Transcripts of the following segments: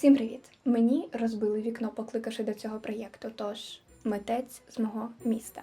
Всім привіт! Мені розбили вікно, покликавши до цього проєкту. Тож митець з мого міста.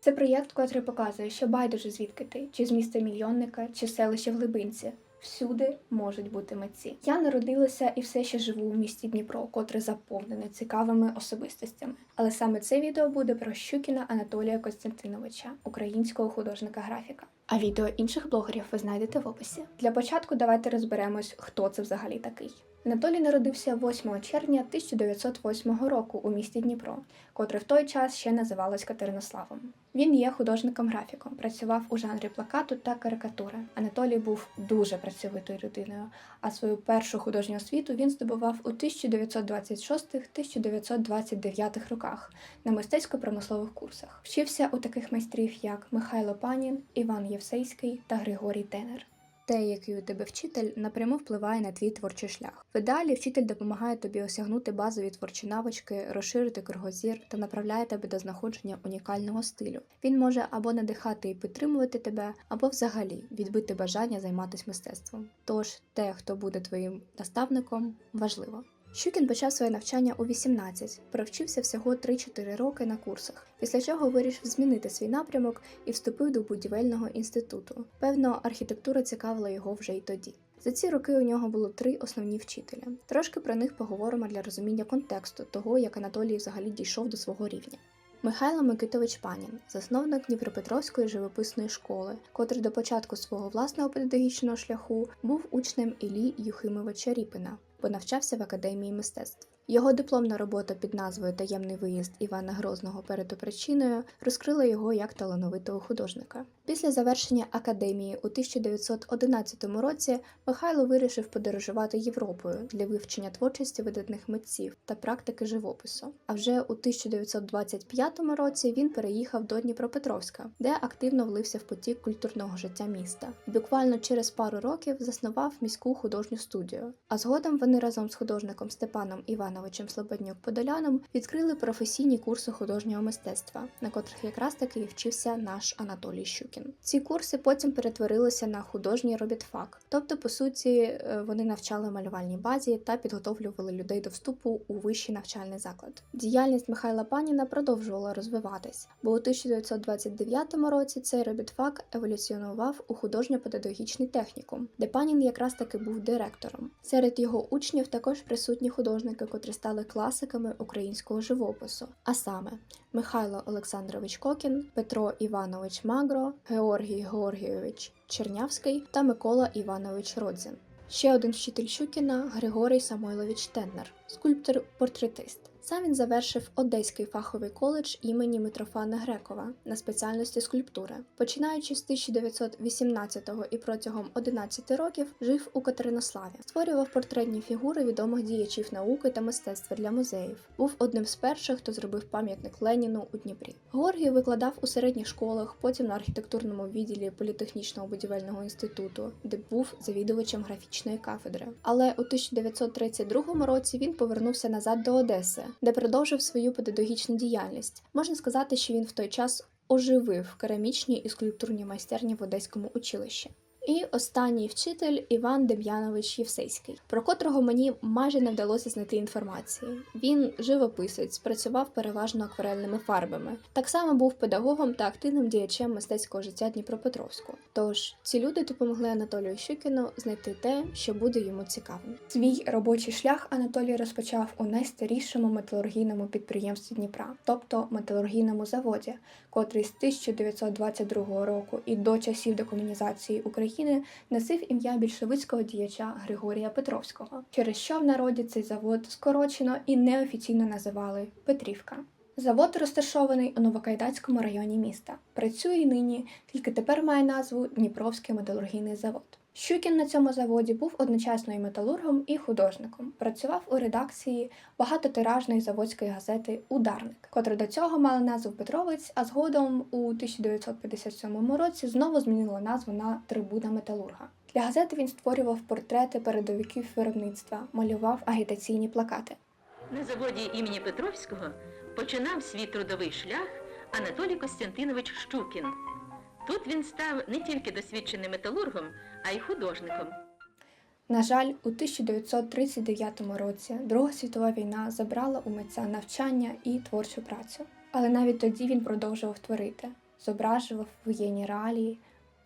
Це проєкт, котрий показує, що байдуже звідки ти, чи з міста мільйонника, чи селища в глибинці. Всюди можуть бути митці. Я народилася і все ще живу у місті Дніпро, котре заповнене цікавими особистостями. Але саме це відео буде про Щукіна Анатолія Костянтиновича, українського художника-графіка. А відео інших блогерів ви знайдете в описі. Для початку давайте розберемось, хто це взагалі такий. Анатолій народився 8 червня 1908 року у місті Дніпро, котре в той час ще називалось Катеринославом. Він є художником-графіком, працював у жанрі плакату та карикатури. Анатолій був дуже працьовитою людиною, а свою першу художню освіту він здобував у 1926-1929 роках на мистецько-промислових курсах. Вчився у таких майстрів, як Михайло Панін, Іван Євсейський та Григорій Тенер. Те, який у тебе вчитель, напряму впливає на твій творчий шлях. В ідеалі вчитель допомагає тобі осягнути базові творчі навички, розширити кругозір та направляє тебе до знаходження унікального стилю. Він може або надихати і підтримувати тебе, або взагалі відбити бажання займатися мистецтвом. Тож те, хто буде твоїм наставником, важливо. Щукін почав своє навчання у 18, провчився всього 3-4 роки на курсах, після чого вирішив змінити свій напрямок і вступив до будівельного інституту. Певно, архітектура цікавила його вже й тоді. За ці роки у нього було три основні вчителя. Трошки про них поговоримо для розуміння контексту того, як Анатолій взагалі дійшов до свого рівня. Михайло Микитович Панін, засновник Дніпропетровської живописної школи, котрий до початку свого власного педагогічного шляху був учнем Іллі Юхимовича Ріпина, бо навчався в академії мистецтв. Його дипломна робота під назвою Таємний виїзд Івана Грозного перед опричиною розкрила його як талановитого художника. Після завершення академії у 1911 році Михайло вирішив подорожувати Європою для вивчення творчості видатних митців та практики живопису. А вже у 1925 році він переїхав до Дніпропетровська, де активно влився в потік культурного життя міста. Буквально через пару років заснував міську художню студію. А згодом вони разом з художником Степаном Івановичем Слободнюк Подоляном відкрили професійні курси художнього мистецтва, на котрих якраз таки і вчився наш Анатолій Щукін. Ці курси потім перетворилися на художній робітфак, тобто, по суті, е, вони навчали малювальній базі та підготовлювали людей до вступу у вищий навчальний заклад. Діяльність Михайла Паніна продовжувала розвиватись, бо у 1929 році цей робітфак еволюціонував у художньо-педагогічний технікум, де Панін якраз таки був директором. Серед його учнів також присутні художники, котрі стали класиками українського живопису, а саме Михайло Олександрович Кокін, Петро Іванович Магро, Георгій Георгійович Чернявський та Микола Іванович Родзін. Ще один вчитель Щукіна Григорій Самойлович Теннер, скульптор-портретист. Сам він завершив Одеський фаховий коледж імені Митрофана Грекова на спеціальності скульптури. Починаючи з 1918 і протягом 11 років жив у Катеринославі, створював портретні фігури відомих діячів науки та мистецтва для музеїв. Був одним з перших, хто зробив пам'ятник Леніну у Дніпрі. Георгій викладав у середніх школах, потім на архітектурному відділі політехнічного будівельного інституту, де був завідувачем графічної кафедри. Але у 1932 році він повернувся назад до Одеси, де продовжив свою педагогічну діяльність. Можна сказати, що він в той час оживив керамічні і скульптурні майстерні в Одеському училищі. І останній вчитель Іван Дем'янович Євсейський, про котрого мені майже не вдалося знайти інформації. Він живописець, працював переважно акварельними фарбами. Так само був педагогом та активним діячем мистецького життя Дніпропетровську. Тож ці люди допомогли Анатолію Щукіну знайти те, що буде йому цікавим. Свій робочий шлях Анатолій розпочав у найстарішому металургійному підприємстві Дніпра, тобто металургійному заводі, котрий з 1922 року і до часів декомунізації України носив ім'я більшовицького діяча Григорія Петровського, через що в народі цей завод скорочено і неофіційно називали Петрівка. Завод розташований у Новокайдацькому районі міста. Працює нині, тільки тепер має назву Дніпровський металургійний завод. Щукін на цьому заводі був одночасно і металургом, і художником. Працював у редакції багатотиражної заводської газети Ударник, котра до цього мала назву Петровець, а згодом у 1957 році знову змінила назву на Трибуна Металурга. Для газети він створював портрети передовиків виробництва, малював агітаційні плакати. На заводі імені Петровського починав свій трудовий шлях Анатолій Костянтинович Щукін. Тут він став не тільки досвідченим металургом, а й художником. На жаль, у 1939 році Друга світова війна забрала у митця навчання і творчу працю. Але навіть тоді він продовжував творити, зображував воєнні реалії,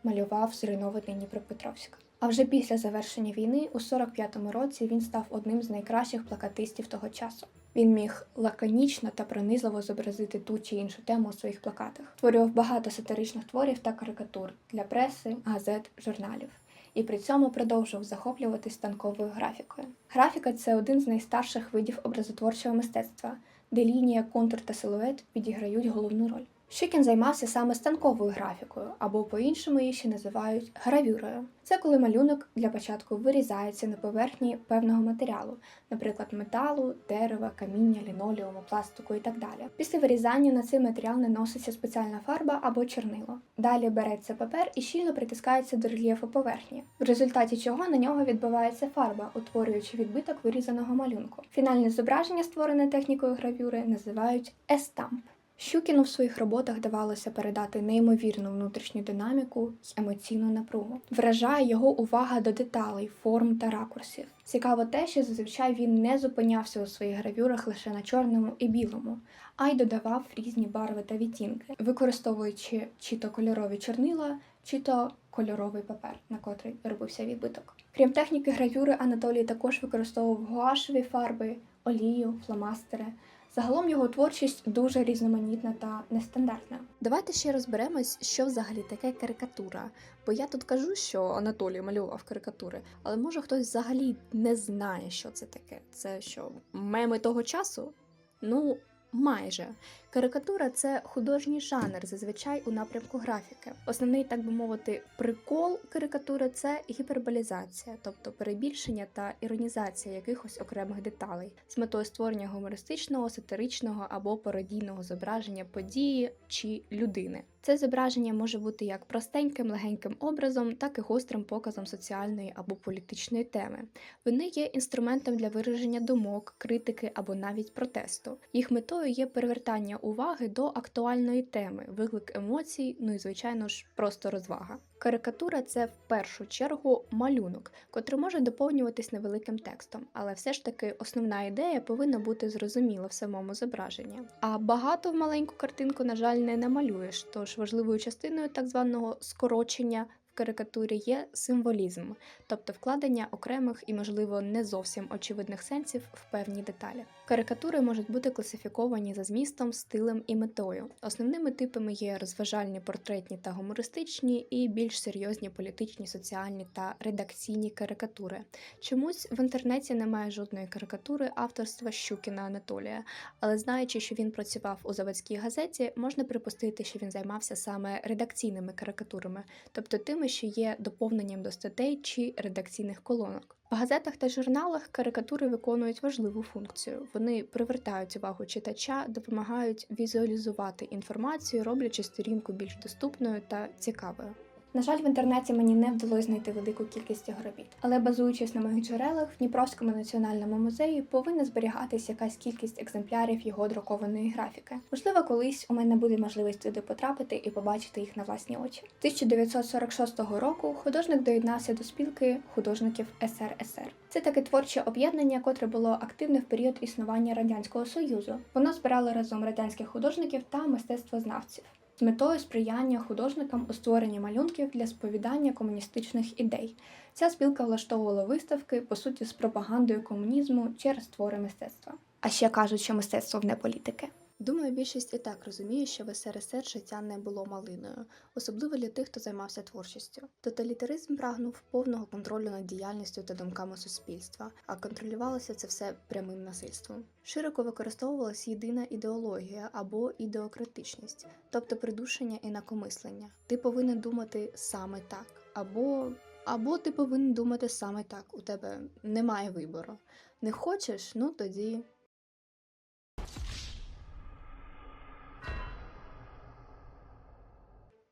малював зруйнований Дніпропетровськ. А вже після завершення війни, у 45-му році, він став одним з найкращих плакатистів того часу. Він міг лаконічно та пронизливо зобразити ту чи іншу тему у своїх плакатах. Створював багато сатиричних творів та карикатур для преси, газет, журналів. І при цьому продовжував захоплюватись станковою графікою. Графіка це один з найстарших видів образотворчого мистецтва, де лінія, контур та силует відіграють головну роль. Щукін займався саме станковою графікою, або по-іншому її ще називають гравюрою. Це коли малюнок для початку вирізається на поверхні певного матеріалу, наприклад, металу, дерева, каміння, лінолеуму, пластику і так далі. Після вирізання на цей матеріал наноситься спеціальна фарба або чорнило. Далі береться папер і щільно притискається до рельєфу поверхні, в результаті чого на нього відбивається фарба, утворюючи відбиток вирізаного малюнку. Фінальне зображення, створене технікою гравюри, називають естамп. Щукіну в своїх роботах давалося передати неймовірну внутрішню динаміку й емоційну напругу. Вражає його увага до деталей, форм та ракурсів. Цікаво те, що зазвичай він не зупинявся у своїх гравюрах лише на чорному і білому, а й додавав різні барви та відтінки, використовуючи чи то кольорові чорнила, чи то кольоровий папер, на котрий робився відбиток. Крім техніки гравюри, Анатолій також використовував гуашеві фарби, олію, фломастери. Загалом його творчість дуже різноманітна та нестандартна. Давайте ще розберемось, що взагалі таке карикатура. Бо я тут кажу, що Анатолій малював карикатури, але може хтось взагалі не знає, що це таке. Це що, меми того часу? Ну, майже. Карикатура це художній жанр, зазвичай у напрямку графіки. Основний, так би мовити, прикол карикатури це гіперболізація, тобто перебільшення та іронізація якихось окремих деталей з метою створення гумористичного, сатиричного або пародійного зображення події чи людини. Це зображення може бути як простеньким легеньким образом, так і гострим показом соціальної або політичної теми. Вони є інструментом для вираження думок, критики або навіть протесту. Їх метою є перевертання уваги до актуальної теми, виклик емоцій, ну і звичайно ж просто розвага. Карикатура це в першу чергу малюнок, котрий може доповнюватись невеликим текстом, але все ж таки основна ідея повинна бути зрозуміла в самому зображенні. А багато в маленьку картинку, на жаль, не намалюєш, тож важливою частиною так званого скорочення карикатурі є символізм, тобто вкладення окремих і, можливо, не зовсім очевидних сенсів в певні деталі. Карикатури можуть бути класифіковані за змістом, стилем і метою. Основними типами є розважальні, портретні та гумористичні, і більш серйозні політичні, соціальні та редакційні карикатури. Чомусь в інтернеті немає жодної карикатури авторства Щукіна Анатолія, але знаючи, що він працював у заводській газеті, можна припустити, що він займався саме редакційними карикатурами, тобто тими, що є доповненням до статей чи редакційних колонок. Газетах та журналах карикатури виконують важливу функцію. Вони привертають увагу читача, допомагають візуалізувати інформацію, роблячи сторінку більш доступною та цікавою. На жаль, в інтернеті мені не вдалося знайти велику кількість його робіт, але базуючись на моїх джерелах, в Дніпровському національному музеї повинна зберігатись якась кількість екземплярів його друкованої графіки. Можливо, колись у мене буде можливість туди потрапити і побачити їх на власні очі. 1946 року художник доєднався до спілки художників СРСР. Це таке творче об'єднання, котре було активне в період існування радянського союзу. Воно збирало разом радянських художників та мистецтвознавців з метою сприяння художникам у створенні малюнків для сповідання комуністичних ідей. Ця спілка влаштовувала виставки, по суті, з пропагандою комунізму через твори мистецтва. А ще кажуть, що мистецтво вне політики. Думаю, більшість і так розуміє, що в СРСР життя не було малиною, особливо для тих, хто займався творчістю. Тоталітаризм прагнув повного контролю над діяльністю та думками суспільства, а контролювалося це все прямим насильством. Широко використовувалась єдина ідеологія або ідеократичність, тобто придушення інакомислення. Ти повинен думати саме так, або. Або ти повинен думати саме так, у тебе немає вибору. Не хочеш, ну тоді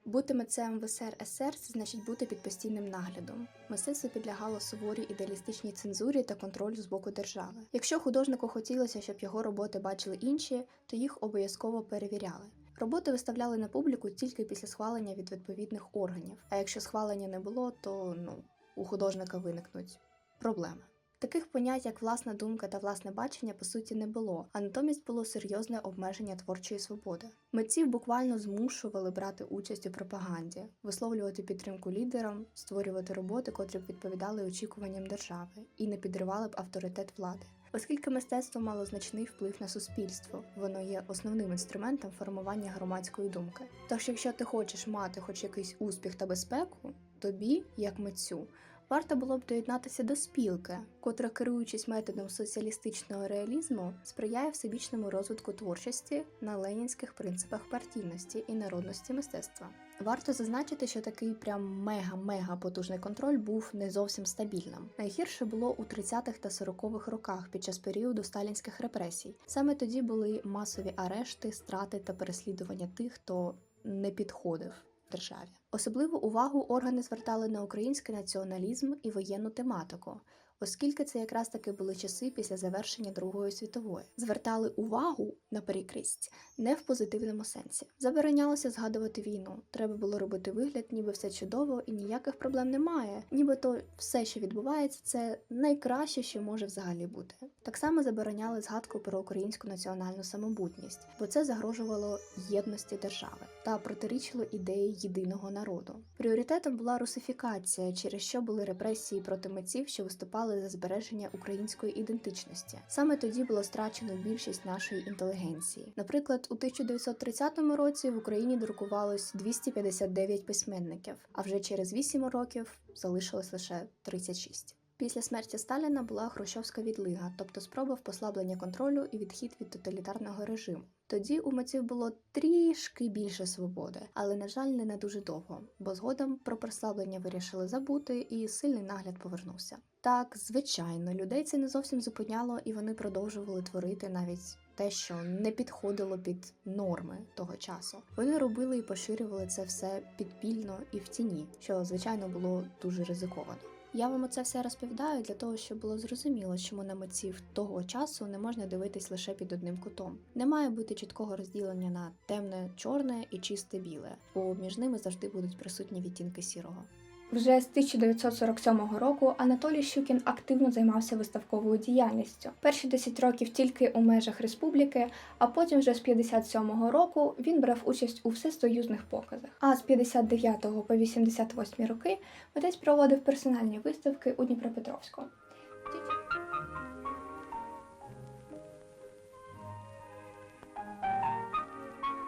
Бути митцем в СРСР це значить бути під постійним наглядом. Мистецтво підлягало суворій ідеалістичній цензурі та контролю з боку держави. Якщо художнику хотілося, щоб його роботи бачили інші, то їх обов'язково перевіряли. Роботи виставляли на публіку тільки після схвалення від відповідних органів. А якщо схвалення не було, то ну, у художника виникнуть проблеми. Таких понять, як власна думка та власне бачення, по суті, не було, а натомість було серйозне обмеження творчої свободи. Митців буквально змушували брати участь у пропаганді, висловлювати підтримку лідерам, створювати роботи, котрі б відповідали очікуванням держави і не підривали б авторитет влади. Оскільки мистецтво мало значний вплив на суспільство, воно є основним інструментом формування громадської думки. Тож, якщо ти хочеш мати хоч якийсь успіх та безпеку, тобі, як митцю, варто було б доєднатися до спілки, котра, керуючись методом соціалістичного реалізму, сприяє всебічному розвитку творчості на ленінських принципах партійності і народності мистецтва. Варто зазначити, що такий прям мега-мега потужний контроль був не зовсім стабільним. Найгірше було у 30-х та 40-х роках під час періоду сталінських репресій. Саме тоді були масові арешти, страти та переслідування тих, хто не підходив державі. Особливу увагу органи звертали на український націоналізм і воєнну тематику. Оскільки це якраз таки були часи після завершення Другої світової, звертали увагу на перекрість не в позитивному сенсі. Заборонялося згадувати війну. Треба було робити вигляд, ніби все чудово і ніяких проблем немає. Нібито все, що відбувається, це найкраще, що може взагалі бути. Так само забороняли згадку про українську національну самобутність, бо це загрожувало єдності держави та протирічило ідеї єдиного народу. Пріоритетом була русифікація, через що були репресії проти митців, що виступали за збереження української ідентичності. Саме тоді було страчено більшість нашої інтелігенції. Наприклад, у 1930 році в Україні друкувалось 259 письменників, а вже через 8 років залишилось лише 36. Після смерті Сталіна була хрущовська відлига, тобто спроба в послаблення контролю і відхід від тоталітарного режиму. Тоді у митців було трішки більше свободи, але на жаль, не на дуже довго, бо згодом про прослаблення вирішили забути, і сильний нагляд повернувся. Так, звичайно, людей це не зовсім зупиняло, і вони продовжували творити навіть те, що не підходило під норми того часу. Вони робили і поширювали це все підпільно і в тіні, що звичайно було дуже ризиковано. Я вам оце все розповідаю для того, щоб було зрозуміло, чому на митців того часу не можна дивитись лише під одним кутом. Не має бути чіткого розділення на темне, чорне і чисте біле, бо між ними завжди будуть присутні відтінки сірого. Вже з 1947 року Анатолій Щукін активно займався виставковою діяльністю. Перші 10 років тільки у межах республіки, а потім вже з 57-го року він брав участь у всесоюзних показах. А з 59 по 88 роки митець проводив персональні виставки у Дніпропетровську.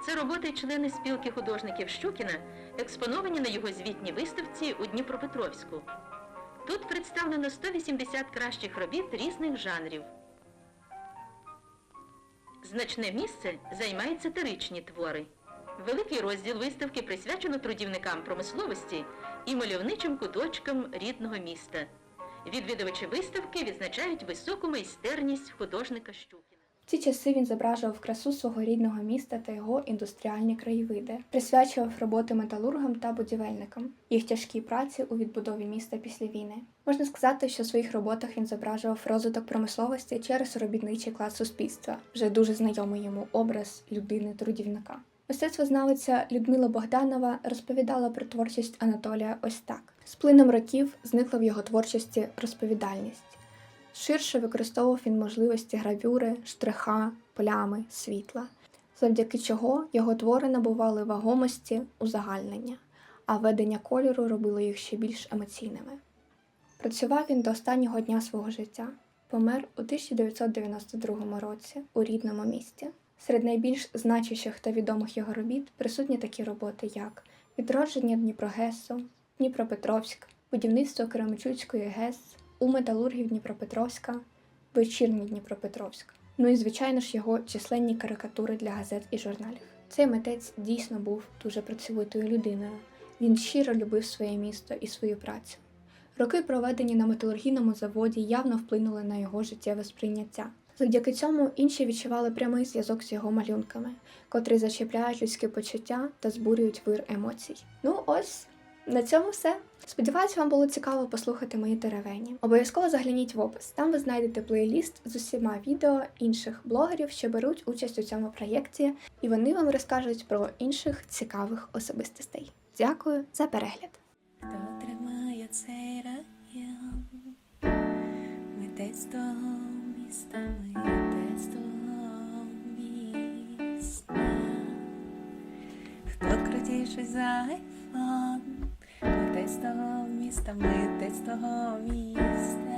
Це роботи члени спілки художників Щукіна, експоновані на його звітній виставці у Дніпропетровську. Тут представлено 180 кращих робіт різних жанрів. Значне місце займають сатиричні твори. Великий розділ виставки присвячено трудівникам промисловості і мальовничим куточкам рідного міста. Відвідувачі виставки відзначають високу майстерність художника Щукіна. Ці часи він зображував красу свого рідного міста та його індустріальні краєвиди, присвячував роботи металургам та будівельникам, їх тяжкій праці у відбудові міста після війни. Можна сказати, що в своїх роботах він зображував розвиток промисловості через робітничий клас суспільства, вже дуже знайомий йому образ людини-трудівника. Мистецтвознавиця Людмила Богданова розповідала про творчість Анатолія ось так: з плином років зникла в його творчості розповідальність. Ширше використовував він можливості гравюри, штриха, плями, світла, завдяки чого його твори набували вагомості, узагальнення, а ведення кольору робило їх ще більш емоційними. Працював він до останнього дня свого життя, помер у 1992 році у рідному місті. Серед найбільш значущих та відомих його робіт присутні такі роботи, як Відродження Дніпрогесу, Дніпропетровськ, будівництво Кременчуцької ГЕС, у металургів Дніпропетровська, вечірній Дніпропетровськ. Ну і звичайно ж його численні карикатури для газет і журналів. Цей митець дійсно був дуже працьовитою людиною. Він щиро любив своє місто і свою працю. Роки, проведені на металургійному заводі, явно вплинули на його життєве сприйняття. Завдяки цьому інші відчували прямий зв'язок з його малюнками, котрі зачіпляють людське почуття та збурюють вир емоцій. Ну ось На цьому все. Сподіваюсь, вам було цікаво послухати мої теревені. Обов'язково загляніть в опис. Там ви знайдете плейліст з усіма відео інших блогерів, що беруть участь у цьому проєкті, і вони вам розкажуть про інших цікавих особистостей. Дякую за перегляд! Хто тримає цей район? Ми десь того міста, ми десь з того міста. Хто крутіший за айфон? Митець того міста, митець того міста.